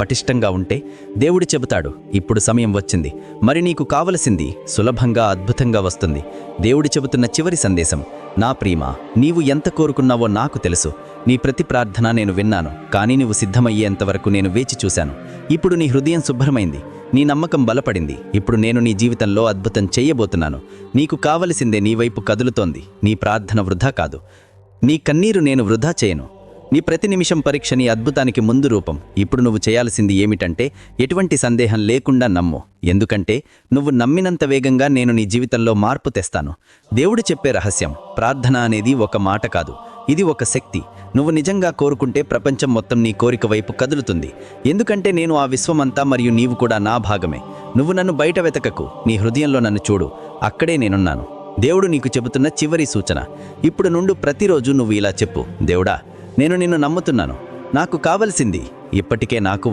పటిష్టంగా ఉంటే దేవుడు చెబుతాడు ఇప్పుడు సమయం వచ్చింది. మరి నీకు కావలసింది సులభంగా అద్భుతంగా వస్తుంది. దేవుడు చెబుతున్న చివరి సందేశం నా ప్రియమ నీవు ఎంత కోరుకున్నావో నాకు తెలుసు. నీ ప్రతి ప్రార్థన నేను విన్నాను కానీ నువ్వు సిద్ధమయ్యేంతవరకు నేను వేచి చూశాను. ఇప్పుడు నీ హృదయం శుభ్రమైంది. నీ నమ్మకం బలపడింది. ఇప్పుడు నేను నీ జీవితంలో అద్భుతం చెయ్యబోతున్నాను నీకు కావలసిందే నీ వైపు కదులుతోంది. నీ ప్రార్థన వృధా కాదు. నీ కన్నీరు నేను వృధా చేయను. నీ ప్రతి నిమిషం పరీక్ష నీ అద్భుతానికి ముందు రూపం. ఇప్పుడు నువ్వు చేయాల్సింది ఏమిటంటే ఎటువంటి సందేహం లేకుండా నమ్ము. ఎందుకంటే నువ్వు నమ్మినంత వేగంగా నేను నీ జీవితంలో మార్పు తెస్తాను. దేవుడు చెప్పే రహస్యం ప్రార్థన అనేది ఒక మాట కాదు. ఇది ఒక శక్తి. నువ్వు నిజంగా కోరుకుంటే ప్రపంచం మొత్తం నీ కోరిక వైపు కదులుతుంది. ఎందుకంటే నేను ఆ విశ్వమంతా మరియు నీవు కూడా నా భాగమే. నువ్వు నన్ను బయట వెతకకు నీ హృదయంలో నన్ను చూడు. అక్కడే నేనున్నాను. దేవుడు నీకు చెబుతున్న చివరి సూచన. ఇప్పుడు నుండి ప్రతిరోజు నువ్వు ఇలా చెప్పు. దేవుడా నేను నిన్ను నమ్ముతున్నాను. నాకు కావలసింది ఇప్పటికే నాకు